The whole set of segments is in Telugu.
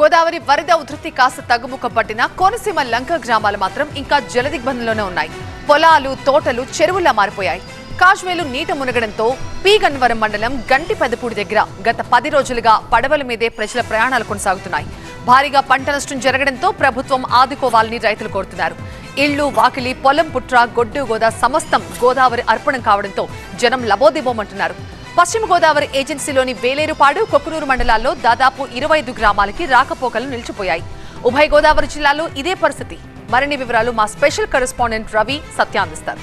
గోదావరి వరద ఉధృతి కాస్త తగ్గుముఖం పట్టిన కోనసీమ లంక గ్రామాలు మాత్రం ఇంకా జలదిగ్బంధంలోనే ఉన్నాయి. పొలాలు తోటలు చెరువులా మారిపోయాయి. కాశ్మీర్లు నీట మునగడంతో పీగన్వరం మండలం గంటి పెదపూడి దగ్గర గత పది రోజులుగా పడవల మీదే ప్రజల ప్రయాణాలు కొనసాగుతున్నాయి. భారీగా పంట నష్టం జరగడంతో ప్రభుత్వం ఆదుకోవాలని రైతులు కోరుతున్నారు. ఇళ్ళు వాకిలి పొలం పుట్ర గొడ్డు గోదా సమస్తం గోదావరి అర్పణం కావడంతో జనం లబోదిబోమంటున్నారు. పశ్చిమ గోదావరి ఏజెన్సీలోని వేలేరుపాడు కొక్కునూరు మండలాల్లో దాదాపు ఇరవై ఐదు గ్రామాలకి రాకపోకలు నిలిచిపోయాయి. ఉభయ గోదావరి జిల్లాలో ఇదే పరిస్థితి. మరిన్ని వివరాలు మా స్పెషల్ కరెస్పాండెంట్ రవి సత్య అందిస్తారు.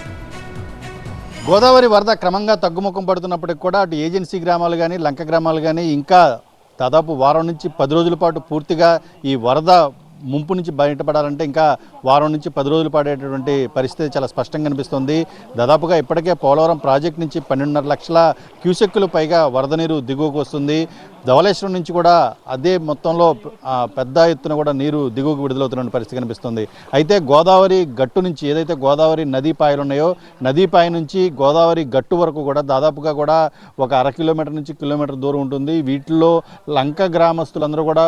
గోదావరి వరద క్రమంగా తగ్గుముఖం పడుతున్నప్పటికి కూడా అటు ఏజెన్సీ గ్రామాలు కానీ లంక గ్రామాలు కానీ ఇంకా దాదాపు వారం నుంచి పది రోజుల పాటు పూర్తిగా ఈ వరద ముంపు నుంచి బయటపడాలంటే ఇంకా వారం నుంచి పది రోజులు పడేటటువంటి పరిస్థితి చాలా స్పష్టంగా కనిపిస్తుంది. దాదాపుగా ఇప్పటికే పోలవరం ప్రాజెక్ట్ నుంచి పన్నెండున్నర లక్షల క్యూసెక్కులు పైగా వరద నీరు దిగువకు వస్తుంది. ధవళేశ్వరం నుంచి కూడా అదే మొత్తంలో పెద్ద ఎత్తున కూడా నీరు దిగువకు విడుదలవుతున్న పరిస్థితి కనిపిస్తుంది. అయితే గోదావరి గట్టు నుంచి ఏదైతే గోదావరి నదీపాయలు ఉన్నాయో నదీపాయ నుంచి గోదావరి గట్టు వరకు కూడా దాదాపుగా కూడా ఒక అర కిలోమీటర్ నుంచి కిలోమీటర్ దూరం ఉంటుంది. వీటిలో లంక గ్రామస్తులందరూ కూడా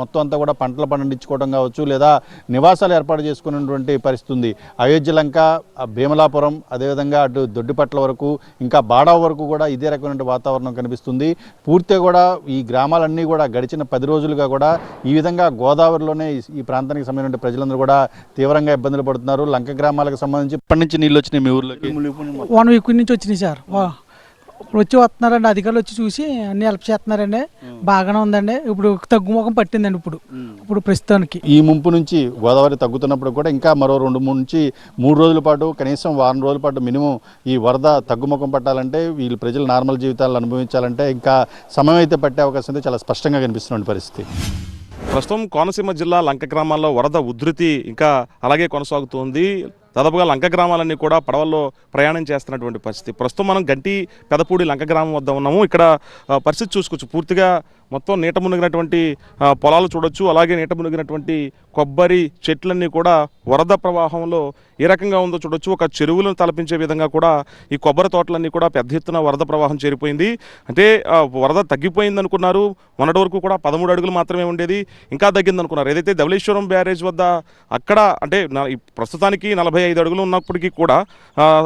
మొత్తం అంతా కూడా పంటలు పండించుకోవడం కావచ్చు లేదా నివాసాలు ఏర్పాటు చేసుకున్నటువంటి పరిస్థితి ఉంది. అయోధ్య లంక భీమలాపురం అదేవిధంగా అటు దొడ్డిపట్ల వరకు ఇంకా బాడా వరకు కూడా ఇదే రకమైన వాతావరణం కనిపిస్తుంది. పూర్తిగా కూడా ఈ గ్రామాలన్నీ కూడా గడిచిన పది రోజులుగా కూడా ఈ విధంగా గోదావరిలోనే ఈ- ప్రాంతానికి సంబంధించిన ప్రజలందరూ కూడా తీవ్రంగా ఇబ్బందులు పడుతున్నారు. లంక గ్రామాలకు సంబంధించి ఇప్పటి నుంచి నీళ్ళు వచ్చినాయి మీ ఊర్లోకి? వన్ వీక్ నుంచి వచ్చినాయి సార్. వచ్చి వస్తున్నారండి. అధికారులు వచ్చి చూసి అన్ని హెల్ప్ చేస్తున్నారండి. బాగానే ఉందండి. ఇప్పుడు తగ్గుముఖం పట్టిందండి ఇప్పుడు. ఇప్పుడు ప్రస్తుతానికి. ఈ ముంపు నుంచి గోదావరి తగ్గుతున్నప్పుడు కూడా ఇంకా మరో రెండు మూడు నుంచి మూడు రోజుల పాటు కనీసం వారం రోజుల పాటు మినిమం ఈ వరద తగ్గుముఖం పట్టాలంటే వీళ్ళు ప్రజలు నార్మల్ జీవితాలను అనుభవించాలంటే ఇంకా సమయం అయితే పట్టే అవకాశం అయితే చాలా స్పష్టంగా కనిపిస్తున్న పరిస్థితి. ప్రస్తుతం కోనసీమ జిల్లా లంక గ్రామాల్లో వరద ఉధృతి ఇంకా అలాగే కొనసాగుతోంది. దాదాపుగా లంక గ్రామాలన్నీ కూడా పడవల్లో ప్రయాణం చేస్తున్నటువంటి పరిస్థితి. ప్రస్తుతం మనం గంటి పెదపూడి లంక గ్రామం వద్ద ఉన్నాము. ఇక్కడ పరిస్థితి చూసుకోవచ్చు. పూర్తిగా మొత్తం నీట మునిగినటువంటి పొలాలు చూడొచ్చు. అలాగే నీట మునిగినటువంటి కొబ్బరి చెట్లన్నీ కూడా వరద ప్రవాహంలో ఏ రకంగా ఉందో చూడొచ్చు. ఒక చెరువులను తలపించే విధంగా కూడా ఈ కొబ్బరి తోటలన్నీ కూడా పెద్ద ఎత్తున వరద ప్రవాహం చేరిపోయింది. అంటే వరద తగ్గిపోయింది అనుకున్నారు మొన్నటి వరకు కూడా పదమూడు అడుగులు మాత్రమే ఉండేది. ఇంకా తగ్గింది అనుకున్నారు ఏదైతే ధవళేశ్వరం బ్యారేజ్ వద్ద అక్కడ అంటే నా- ఈ ప్రస్తుతానికి నలభై ఐదు అడుగులు ఉన్నప్పటికీ కూడా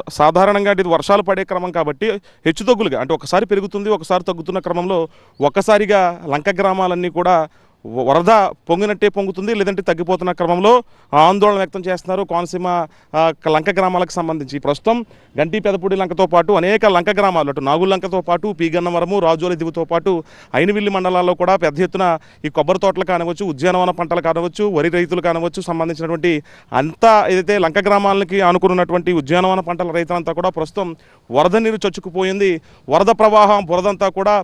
సాధారణంగా ఇది వర్షాలు పడే క్రమం కాబట్టి హెచ్చుతగ్గులుగా అంటే ఒకసారి పెరుగుతుంది ఒకసారి తగ్గుతున్న క్రమంలో ఒక్కసారిగా లంక గ్రామాలన్నీ కూడా వరద పొంగినట్టే పొంగుతుంది లేదంటే తగ్గిపోతున్న క్రమంలో ఆందోళన వ్యక్తం చేస్తున్నారు కోనసీమ లంక గ్రామాలకు సంబంధించి. ప్రస్తుతం గంటి పెదపూడి లంకతో పాటు అనేక లంక గ్రామాలు అటు నాగుల లంకతో పాటు పీగన్నవరము రాజోలి దిగుతో పాటు ఐనవిల్లి మండలాల్లో కూడా పెద్ద ఎత్తున ఈ కొబ్బరి తోటలు కానివచ్చు ఉద్యానవన పంటలు కానివచ్చు వరి రైతులు కానివచ్చు సంబంధించినటువంటి అంతా ఏదైతే లంక గ్రామాలకి ఆనుకున్నటువంటి ఉద్యానవన పంటల రైతులంతా కూడా ప్రస్తుతం వరద నీరు చొచ్చుకుపోయింది. వరద ప్రవాహం బురదంతా కూడా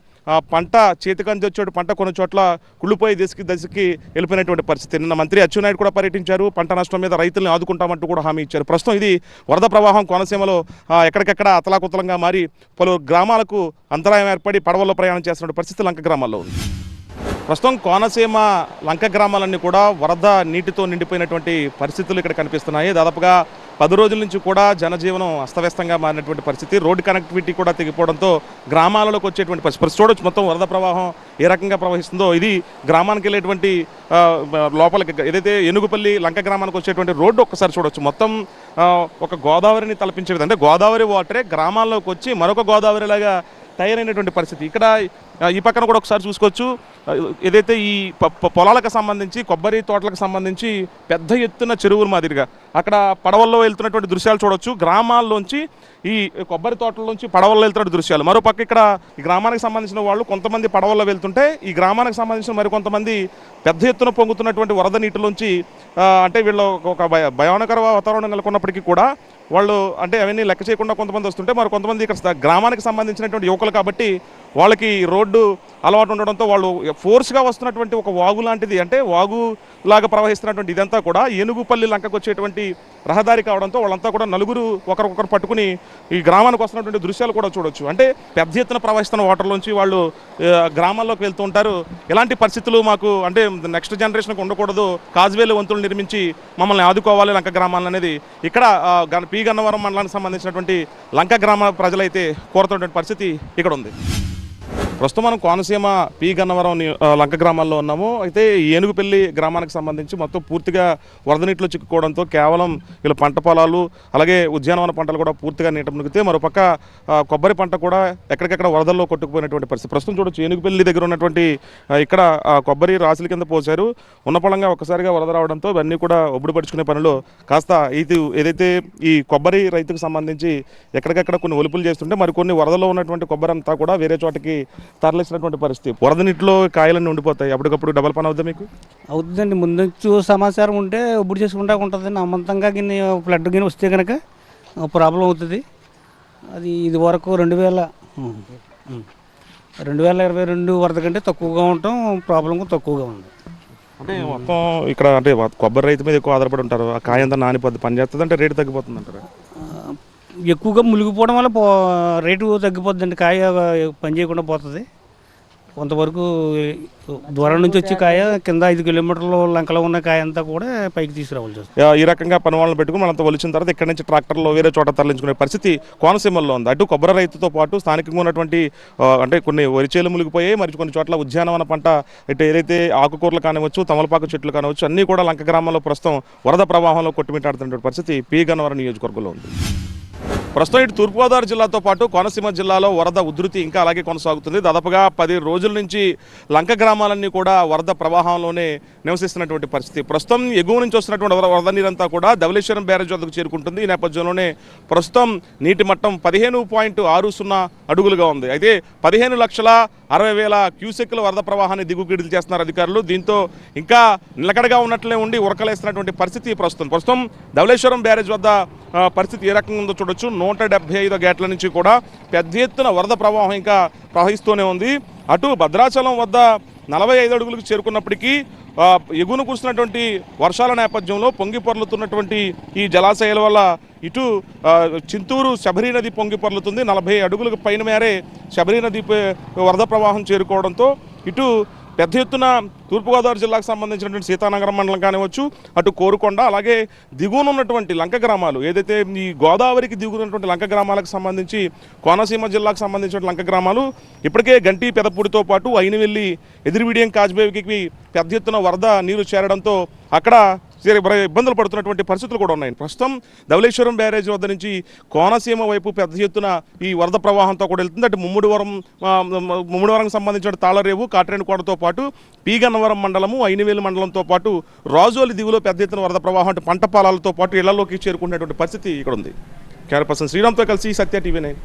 పంట చేతికంది వచ్చేటి పంట కొన్ని చోట్ల కుళ్ళిపోయి దశకి దశకి వెళ్ళిపోయినటువంటి పరిస్థితి. నిన్న మంత్రి అచ్చెన్నాయుడు కూడా పర్యటించారు. పంట నష్టం మీద రైతుల్ని ఆదుకుంటామంటూ కూడా హామీ ఇచ్చారు. ప్రస్తుతం ఇది వరద ప్రవాహం కోనసీమలో ఎక్కడికెక్కడ అతలాకుతలంగా మారి పలు గ్రామాలకు అంతరాయం ఏర్పడి పడవల్లో ప్రయాణం చేస్తున్న పరిస్థితి లంక గ్రామాల్లో ఉంది. ప్రస్తుతం కోనసీమ లంక గ్రామాలన్నీ కూడా వరద నీటితో నిండిపోయినటువంటి పరిస్థితులు ఇక్కడ కనిపిస్తున్నాయి. దాదాపుగా పది రోజుల నుంచి కూడా జనజీవనం అస్తవ్యస్తంగా మారినటువంటి పరిస్థితి. రోడ్డు కనెక్టివిటీ కూడా తెగిపోవడంతో గ్రామాలలోకి వచ్చేటువంటి పరిస్థితి. చూడొచ్చు మొత్తం వరద ప్రవాహం ఏ రకంగా ప్రవహిస్తుందో. ఇది గ్రామానికి వెళ్ళేటువంటి లోపలికి ఏదైతే ఎనుగుపల్లి లంక గ్రామానికి వచ్చేటువంటి రోడ్డు ఒక్కసారి చూడొచ్చు. మొత్తం ఒక గోదావరిని తలపించే విధంగా. అంటే గోదావరి వాటరే గ్రామాల్లోకి వచ్చి మరొక గోదావరిలాగా తయారైనటువంటి పరిస్థితి. ఇక్కడ ఈ పక్కన కూడా ఒకసారి చూసుకోవచ్చు. ఏదైతే ఈ ప- పొలాలకు సంబంధించి కొబ్బరి తోటలకు సంబంధించి పెద్ద ఎత్తున చెరువుల మాదిరిగా. అక్కడ పడవల్లో వెళ్తున్నటువంటి దృశ్యాలు చూడొచ్చు. గ్రామాల్లోంచి ఈ కొబ్బరి తోటల్లోంచి పడవల్లో వెళ్తున్న దృశ్యాలు. మరోపక్క ఇక్కడ ఈ గ్రామానికి సంబంధించిన వాళ్ళు కొంతమంది పడవల్లో వెళ్తుంటే ఈ గ్రామానికి సంబంధించిన మరికొంతమంది పెద్ద ఎత్తున పొంగుతున్నటువంటి వరద నీటిలోంచి అంటే వీళ్ళు ఒక భయ భయానకర వాతావరణం నెలకొన్నప్పటికీ కూడా వాళ్ళు అంటే అవన్నీ లెక్క చేయకుండా కొంతమంది వస్తుంటే మరి కొంతమంది ఇక్కడ గ్రామానికి సంబంధించినటువంటి యువకులు కాబట్టి వాళ్ళకి రోడ్డు అలవాటు ఉండడంతో వాళ్ళు ఫోర్స్గా వస్తున్నటువంటి ఒక వాగు లాంటిది అంటే వాగు లాగా ప్రవహిస్తున్నటువంటి ఇదంతా కూడా ఏనుగుపల్లి లంకకు వచ్చేటువంటి రహదారి కావడంతో వాళ్ళంతా కూడా నలుగురు ఒకరికొకరు పట్టుకుని ఈ గ్రామానికి వస్తున్నటువంటి దృశ్యాలు కూడా చూడొచ్చు. అంటే పెద్ద ఎత్తున ప్రవహిస్తున్న వాటర్లోంచి వాళ్ళు గ్రామాల్లోకి వెళ్తూ ఉంటారు. ఎలాంటి పరిస్థితులు మాకు అంటే నెక్స్ట్ జనరేషన్కి ఉండకూడదు. కాజ్వేలు వంతులు నిర్మించి మమ్మల్ని ఆదుకోవాలి లంక గ్రామాలను అనేది ఇక్కడ పి గన్నవరం మండలానికి సంబంధించినటువంటి లంక గ్రామ ప్రజలైతే కోరుతున్నటువంటి పరిస్థితి ఇక్కడ ఉంది. ప్రస్తుతం మనం కోనసీమ పి గన్నవరం లంక గ్రామాల్లో ఉన్నాము. అయితే ఈ ఏనుగుపల్లి గ్రామానికి సంబంధించి మొత్తం పూర్తిగా వరద నీటిలో చిక్కుకోవడంతో కేవలం వీళ్ళ పంట పొలాలు అలాగే ఉద్యానవన పంటలు కూడా పూర్తిగా నీట మునిగితే మరోపక్క కొబ్బరి పంట కూడా ఎక్కడికెక్కడ వరదల్లో కొట్టుకుపోయినటువంటి పరిస్థితి. ప్రస్తుతం చూడొచ్చు ఏనుగుపల్లి దగ్గర ఉన్నటువంటి ఇక్కడ ఆ, కొబ్బరి రాసుల కింద పోశారు. ఉన్నపళంగా ఒక్కసారిగా వరద రావడంతో ఇవన్నీ కూడా ఒబ్బడి పనులు పనిలో కాస్త ఇది ఏదైతే ఈ కొబ్బరి రైతుకు సంబంధించి ఎక్కడికెక్కడ కొన్ని ఒలుపులు చేస్తుంటే మరికొన్ని వరదలో ఉన్నటువంటి కొబ్బరి అంతా కూడా వేరే చోటకి తరలిసినటువంటి పరిస్థితి. వరద నీటిలో కాయలన్నీ ఉండిపోతాయి. అప్పటికప్పుడు డబల్ పని అవుద్దా మీకు? అవుతుందండి. ముందు సమాచారం ఉంటే ఇప్పుడు చేసుకుంటా ఉంటుంది నమ్మకంగా గిన్నె ఫ్లడ్ గిన్నె వస్తే కనుక ప్రాబ్లం అవుతుంది. అది ఇది వరకు రెండు వేల. రెండు వేల ఇరవై రెండు వరద కంటే తక్కువగా ఉండటం ప్రాబ్లం తక్కువగా ఉంది. అంటే మొత్తం ఇక్కడ అంటే కొబ్బరి రైతు మీద ఎక్కువ ఆధారపడి ఉంటారు. ఆ కాయ అంతా నానిపోద్ది. పని చేస్తుంది అంటే రేటు తగ్గిపోతుంది అంటారు ఎక్కువగా మునిగిపోవడం వల్ల పో రేటు తగ్గిపోద్దండి. కాయ పని చేయకుండా పోతుంది. కొంతవరకు దూరం నుంచి వచ్చే కాయ కింద ఐదు కిలోమీటర్లు లంకలో ఉన్న కాయ అంతా కూడా పైకి తీసుకురావాల్సి వస్తుంది. ఈ రకంగా పని వాళ్ళని పెట్టుకుని మనంతా వలిచిన తర్వాత ఇక్కడ నుంచి ట్రాక్టర్లో వేరే చోట తరలించుకునే పరిస్థితి కోనసీమల్లో ఉంది. అటు కొబ్బరి రైతుతో పాటు స్థానికంగా ఉన్నటువంటి అంటే కొన్ని వరిచేలు ములిగిపోయాయి మరి కొన్ని చోట్ల ఉద్యానవన పంట ఇటు ఏదైతే ఆకుకూరలు కానివచ్చు తమలపాకు చెట్లు కానివచ్చు అన్నీ కూడా లంక గ్రామంలో ప్రస్తుతం వరద ప్రవాహంలో కొట్టుమిటాడుతున్నటువంటి పరిస్థితి పీ గన్నవరం నియోజకవర్గంలో ఉంది. ప్రస్తుతం ఇటు తూర్పుగోదావరి జిల్లాతో పాటు కోనసీమ జిల్లాలో వరద ఉధృతి ఇంకా అలాగే కొనసాగుతుంది. దాదాపుగా పది రోజుల నుంచి లంక గ్రామాలన్నీ కూడా వరద ప్రవాహంలోనే నివసిస్తున్నటువంటి పరిస్థితి. ప్రస్తుతం ఎగువ నుంచి వస్తున్నటువంటి వరద నీరంతా కూడా ధవలేశ్వరం బ్యారేజ్ వద్దకు చేరుకుంటుంది. ఈ నేపథ్యంలోనే ప్రస్తుతం నీటి మట్టం పదిహేను పాయింట్ ఆరు సున్నా అడుగులుగా ఉంది. అయితే పదిహేను లక్షల అరవై వేల క్యూసెక్ల వరద ప్రవాహాన్ని దిగుగిడులు చేస్తున్నారు అధికారులు. దీంతో ఇంకా నిలకడగా ఉన్నట్లే ఉండి ఉరకలేస్తున్నటువంటి పరిస్థితి ప్రస్తుతం. ప్రస్తుతం ధవళేశ్వరం బ్యారేజ్ వద్ద పరిస్థితి ఏ రకంగా ఉందో చూడొచ్చు. నూట డెబ్బై ఐదు గేట్ల నుంచి కూడా పెద్ద ఎత్తున వరద ప్రవాహం ఇంకా ప్రవహిస్తూనే ఉంది. అటు భద్రాచలం వద్ద నలభై ఐదు అడుగులకు చేరుకున్నప్పటికీ ఎగువన కురుస్తున్నటువంటి వర్షాల నేపథ్యంలో పొంగి పొరలుతున్నటువంటి ఈ జలాశయాల వల్ల ఇటు చింతూరు శబరి నది పొంగి పొరలుతుంది. నలభై అడుగులకు పైన మేరే శబరి నది వరద ప్రవాహం చేరుకోవడంతో ఇటు పెద్ద ఎత్తున తూర్పుగోదావరి జిల్లాకు సంబంధించినటువంటి సీతానగరం మండలం కానివచ్చు అటు కోరుకొండ అలాగే దిగువన ఉన్నటువంటి లంక గ్రామాలు ఏదైతే ఈ గోదావరికి దిగుతున్నటువంటి లంక గ్రామాలకు సంబంధించి కోనసీమ జిల్లాకు సంబంధించిన లంక గ్రామాలు ఇప్పటికే గంటి పెదపూడితో పాటు అయినవెల్లి ఎదిరివిడియం కాజ్బేవికి పెద్ద ఎత్తున వరద నీరు చేరడంతో అక్కడ ఇబ్బందులు పడుతున్నటువంటి పరిస్థితులు కూడా ఉన్నాయి. ప్రస్తుతం ధవళేశ్వరం బ్యారేజ్ వద్ద నుంచి కోనసీమ వైపు పెద్ద ఎత్తున ఈ వరద ప్రవాహంతో కూడా వెళ్తుంది. అంటే ముమ్మిడివరం ఆ, ముమ్మిడివరం సంబంధించిన తాళరేవు కాట్రేనికోటతో పాటు పీగన్నవరం మండలము అయినవేలు మండలంతో పాటు రాజోలి దిగులో పెద్ద ఎత్తున వరద ప్రవాహం అంటే పంట పొలాలతో పాటు ఇళ్ళలోకి చేరుకునేటువంటి పరిస్థితి ఇక్కడ ఉంది క్యారపర్సన్ పర్సన్ శ్రీరామ్తో కలిసి సత్య టీవీ నైన్.